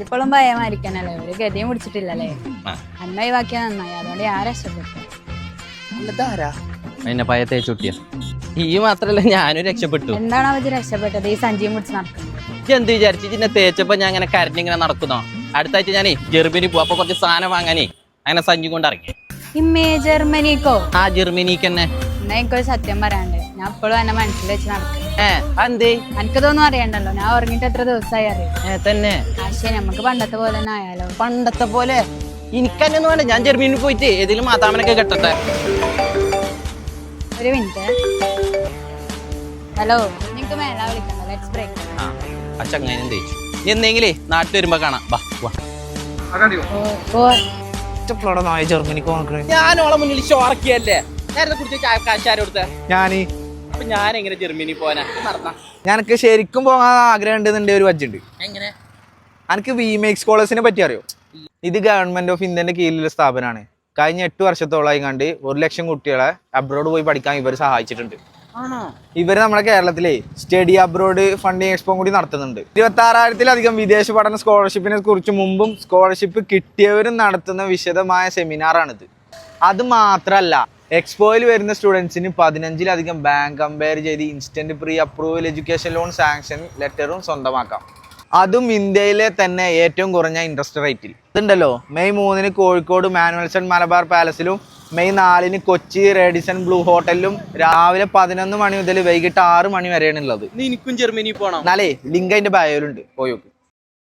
ഇപ്പോഴും ഭയമായിരിക്കാനല്ലേ? ഒരു ഗതിയും പിടിച്ചിട്ടില്ലല്ലേ? ആ. അന്ന ഒഴിവാക്കിയാൽ നന്നായി. അതുകൊണ്ട് ഞാൻ രക്ഷപ്പെട്ടു. ഇതാരാ അതിന്റെ പയ തേച്ചുട്ടിയ ഈ മാത്രല്ല ഞാനും രക്ഷപ്പെട്ടു. എന്താണ് അവർ രക്ഷപ്പെട്ടത്? ഈ സഞ്ചിയും പിടിച്ച് നടക്കുന്നത്. ഇജ്ജ് എന്ത് വിചാരിച്ചു? ഇന്നെ തേച്ചപ്പോ ഞാൻ അങ്ങനെ കരഞ്ഞിങ്ങനെ നടക്കുന്നോ? അടുത്ത ആഴ്ച ഞാനേ ജർമ്മനി പോവാ. അപ്പൊ കുറച്ച് സാധനം വാങ്ങാനേ. അങ്ങനെ സഞ്ചി കൊണ്ട് ഇറങ്ങി. ഇമ്മേ ജർമ്മനിക്കോ? ആ ജർമ്മനിക്ക് തന്നെ. എന്നാ എനിക്കൊരു സത്യം പറയാണ്ട് ഞാൻ ഇപ്പോഴും എന്നെ മനസ്സിൽ വെച്ച് നടക്കും. എന്തേ എനിക്കതൊന്നും അറിയണ്ടല്ലോ. ഞാൻ ഉറങ്ങിയിട്ട് എത്ര ദിവസമായി അറിയാം? തന്നെ. പക്ഷേ നമുക്ക് പണ്ടത്തെ പോലെ തന്നെ ആയാലോ? പണ്ടത്തെ പോലെ എനിക്കന്നെ വേണ്ട. ഞാൻ ജർമ്മനിയിൽ പോയിട്ട് ഏതെങ്കിലും മാതാമനൊക്കെ കെട്ടട്ടെ. ഒരു മിനിറ്റ്. ഹലോ നിങ്ങക്ക് മേല വിളിക്കണ്ട ലെറ്റ്സ് ബ്രേക്ക് ആ ആ ചങ്ങാനും തേച്ചു നീ എന്തെങ്കിലേ നാട്ടിൽ വരുമ്പോ കാണാം. വാ വാ. ഇഷ്ടപ്പെടാ നായ ജർമ്മനിക്ക് നോക്കണേ ഞാൻ ഓളെ മുന്നിൽ ഷോർക്കിയല്ലേ നേരത്തെ കുറിച്ച് ചായ കാശാരോടുത്ത് ഞാൻ അപ്പൊ ഞാൻ എങ്ങനെ ജർമ്മനി പോകാനാ നടന്ന ഞാനക്ക് ശരിക്കും പോകാൻ ആഗ്രഹം ഉണ്ടെന്നുണ്ടെ ഒരു വജ്ജുണ്ട്. എങ്ങനെ? എനിക്ക് വിമേക്സ് കോളേജിനെ പറ്റി അറിയോ? ഇത് ഗവൺമെന്റ് ഓഫ് ഇന്ത്യന്റെ കീഴിലുള്ള സ്ഥാപനമാണ് കഴിഞ്ഞ എട്ട് വർഷത്തോളമായി കണ്ട് ഒരു ലക്ഷം കുട്ടികളെ അബ്രോഡ് പോയി പഠിക്കാൻ ഇവർ സഹായിച്ചിട്ടുണ്ട്. ഇവർ ഇവർ നമ്മുടെ കേരളത്തിലെ സ്റ്റഡി അബ്രോഡ് ഫണ്ടിങ് എക്സ്പോ കൂടി നടത്തുന്നുണ്ട്. ഇരുപത്തി ആറായിരത്തിലധികം വിദേശ പഠന സ്കോളർഷിപ്പിനെ കുറിച്ച് മുമ്പും സ്കോളർഷിപ്പ് കിട്ടിയവരും നടത്തുന്ന വിശദമായ സെമിനാറാണിത് അത് മാത്രമല്ല എക്സ്പോയിൽ വരുന്ന സ്റ്റുഡൻസിന് പതിനഞ്ചിലധികം ബാങ്ക് കമ്പയർ ചെയ്ത് instant pre approval education loan sanction ലെറ്ററും സ്വന്തമാക്കാം. അതും ഇന്ത്യയിലെ തന്നെ ഏറ്റവും കുറഞ്ഞ ഇൻട്രസ്റ്റ് റേറ്റിൽ ഇതുണ്ടല്ലോ. മെയ് മൂന്നിന് കോഴിക്കോട് മാനുവൽസൺ മലബാർ പാലസിലും മെയ് നാലിന് കൊച്ചി റേഡിസൺ ബ്ലൂ ഹോട്ടലിലും രാവിലെ പതിനൊന്ന് മണി മുതൽ വൈകിട്ട് ആറ് മണി വരെയാണ് ഉള്ളത്. എനിക്കും ജർമ്മനി പോകണം എന്നാലേ ലിങ്ക് അതിന്റെ ബയോയിലുണ്ട് പോയോക്ക്